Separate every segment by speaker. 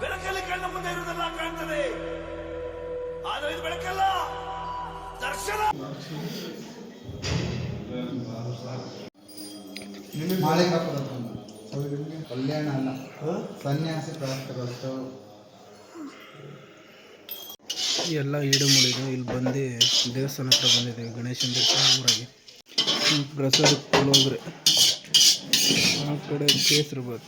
Speaker 1: ಬೆಳಕಲ್ಲಿ ಕಣ್ಣ ಮುಂದೆ ಇರುವುದೆಲ್ಲ ಕಾಣ್ತದೆ. ಆದರೆ ಇದು ಬೆಳಕಲ್ಲ ದರ್ಶನ.
Speaker 2: ಕಲ್ಯಾಣ ಅಲ್ಲ. ಸನ್ಯಾಸಿ ಪ್ರಾಪ್ತಗೊಳಿಸು
Speaker 3: ಎಲ್ಲ ಈಡು ಮುಳಿದು ಇಲ್ಲಿ ಬಂದು ದೇವಸ್ಥಾನ ಹತ್ರ ಬಂದಿದ್ದೇವೆ ಗಣೇಶನ ದೇವಸ್ಥಾನ ಊರಾಗಿ. ಇಲ್ಲಿ ಪ್ರಸಾದ ಪುಳೋಗ್ರೆ ಆ ಕಡೆ ಕೇಸರಿ ಬಾತ್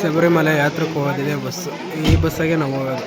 Speaker 3: ಶಬರಿಮಲೆ ಯಾತ್ರಕ್ಕೆ ಹೋಗೋದಿದೆ ಬಸ್. ಈ ಬಸ್ಸಾಗೆ ನಾವು ಹೋಗೋದು.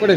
Speaker 3: ಕೊಡಿ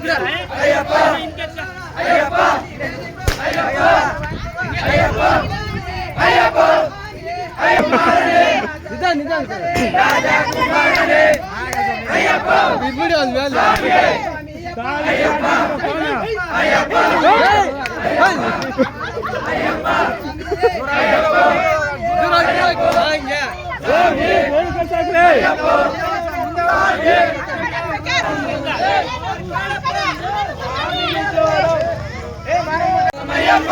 Speaker 4: Aí,
Speaker 3: Aí, rapaz. ಅಪ್ಪಿ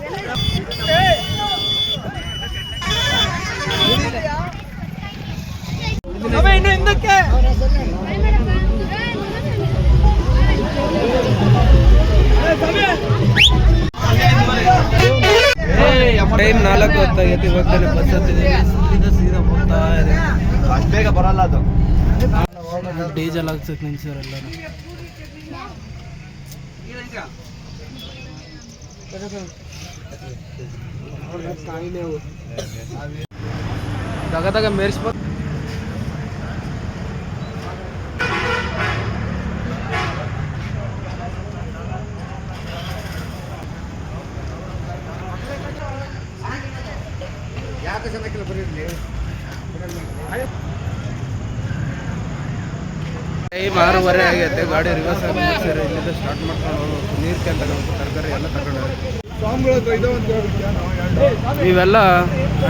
Speaker 3: ನಾಲ್ಕು ಹೋಗ್ತಾನೆ ಬಸ್ ಹತ್ತಿದೆ ಸೀದಾ ಸೀದಾ ಹೋಗ್ತಾ ಇದೆ.
Speaker 4: ಅಷ್ಟು ಬೇಗ ಬರಲ್ಲ ಅದು.
Speaker 3: ಡೀಸೆಲ್ ಹಾಕ್ಸಕ್ ಎಲ್ಲ ಎಲ್ಲರೂ ತಗದಾಗ ಮೇರಿಸ್ಬೋದು ಟೈಮ್ ಆರೂವರೆ ಆಗೈತೆ ಗಾಡಿ ರಿವರ್ಸ್ ಆಗಿ ಸರ್ ಇಲ್ಲಿಂದ ಸ್ಟಾರ್ಟ್ ಮಾಡ್ಕೊಂಡು ಹೋಗ್ಬೇಕು ನೀರು ಕ್ಯಾನ್ ತಗೋಬೇಕು ತರಕಾರಿ ಎಲ್ಲ ತಗೊಂಡು ಇವೆಲ್ಲ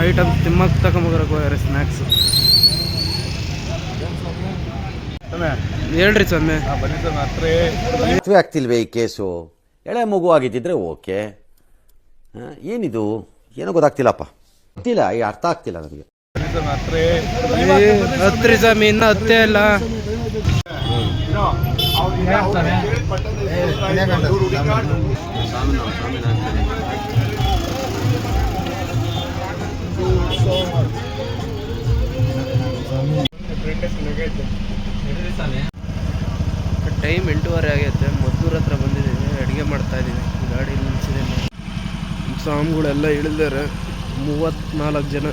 Speaker 3: ಐಟಮ್ ತಿಮ್ಮಕ್ಕೆ ತಗೊಂಬೋಗ್ರಕ್ಕೆ ಹೋಗ್ಯಾರ ಸ್ನ್ಯಾಕ್ಸ್ ಹೇಳ್ರಿ ಸ್ವಾಮಿ.
Speaker 5: ಮದುವೆ ಆಗ್ತಿಲ್ವೇ ಈ ಕೇಸು? ಎಳೆ ಮಗು ಆಗಿದ್ದಿದ್ರೆ ಓಕೆ. ಏನಿದು? ಏನೋ ಗೊತ್ತಾಗ್ತಿಲ್ಲಪ್ಪ. ಗೊತ್ತಿಲ್ಲ ಈ ಅರ್ಥ ಆಗ್ತಿಲ್ಲ ನನಗೆ.
Speaker 3: ಹತ್ರಿ ಇನ್ನೂ ಹತ್ತೇ ಇಲ್ಲ ಟೈಮ್ ಎಂಟೂವರೆ ಆಗೈತೆ. ಮದ್ದೂರ್ ಹತ್ರ ಬಂದಿದ್ದೀನಿ ಅಡುಗೆ ಮಾಡ್ತಾ ಇದ್ದೀನಿ. ಗಾಡಿ ನಿಲ್ಸಿದೆ ಸ್ವಾಮಿಗಳೆಲ್ಲ ಇಳಿದಾರೆ ಮೂವತ್ತ್ನಾಲ್ಕು ಜನ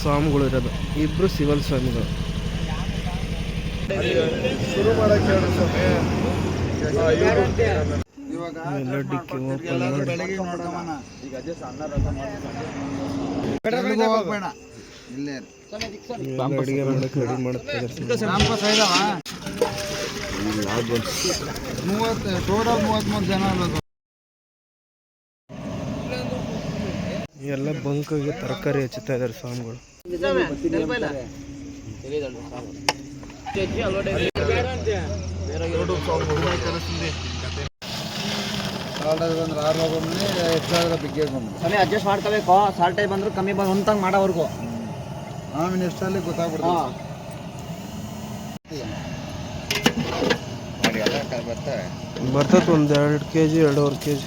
Speaker 3: ಸ್ವಾಮಿಗಳು. ಇರೋದು ಇಬ್ಬರು ಸಿವಲ್ ಸ್ವಾಮಿಗಳು ಶುರು ಮಾಡಕ್ಕೆ ರೆಡಿ ಮಾಡ್ತಾರೆ
Speaker 2: ಮೂವತ್ತು ಟೋಟಲ್ ಮೂವತ್ತ್ಮೂರು ಜನ
Speaker 3: ಎಲ್ಲ ಬಂಕಿಗೆ ತರಕಾರಿ ಹಚ್ಚುತ್ತಾ ಇದ್ದಾರೆ ಸ್ವಾಮಿಗಳು.
Speaker 2: ಎರಡ್
Speaker 4: ಕೆಜಿ ಅಡ್ಜಸ್ಟ್ ಮಾಡ್ಕೋಬೇಕು ಸಾಲ್ಟ್ ಬಂದ್ರು ಕಮ್ಮಿ ಮಾಡೋವರೆಗೂ
Speaker 2: ಆಮೇಲೆ ಎಷ್ಟಲ್ಲಿ ಗೊತ್ತಾಗ್ಬಿಡ್ತದೆ ಬರ್ತಾರೆ
Speaker 3: ಬರ್ತದೆ ಒಂದು ಎರಡು ಕೆ ಜಿ ಎರಡೂವರೆ ಕೆ ಜಿ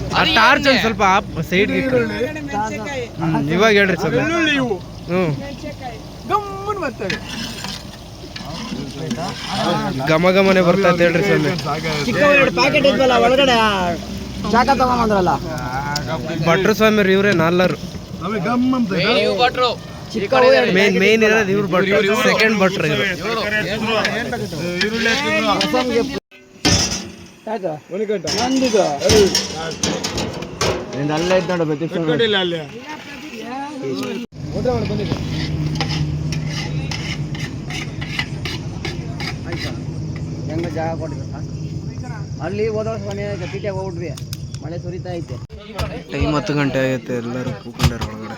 Speaker 3: ಟಾರ್ಚ್ ಒಂದು ಸ್ವಲ್ಪ ಸೈಡ್ ಇವಾಗ ಹೇಳ್ರಿ ಸ್ವಲ್ಪ ಹ್ಞೂ ಘಮ ಘಮನೆ ಬರ್ತಾ ಇತ್ತು ಹೇಳ್ರಿ ಸ್ವಾಮಿ
Speaker 4: ಪ್ಯಾಕೆಟ್ ಇದ್ವಲ್ಲ ಒಳಗಡೆ ಶಾಖ ತಗೊಂಬಂದ್ರಲ್ಲ.
Speaker 3: ಭಟ್ರು ಸ್ವಾಮಿ ಇವ್ರೆ ನಾಲ್ವರು.
Speaker 4: ಎರಡು
Speaker 3: ಮೇನ್ ಮೇನ್ ಇರೋದು ಇವ್ರು ಭಟ್ರು ಸೆಕೆಂಡ್ ಭಟ್ರು ಇವರು.
Speaker 4: ನಿಂದು ಅಲ್ಲೇ ಇದ್ದು ನೋಡು ಪ್ರತಿ ಹೆಂಗ ಜಾಗ ಅಲ್ಲಿ ಹೋದ ವರ್ಷ ಮನೆ ಟಿಟಿಯಾಗ ಹೋಗ್ಬಿಟ್ವಿ. ಮಳೆ ಸುರಿತಾ ಐತೆ.
Speaker 3: ಟೈಮ್ ಹತ್ತು ಗಂಟೆ ಆಗೈತೆ ಎಲ್ಲರೂ ಕೂಕೊಂಡಾರ ಒಳಗಡೆ.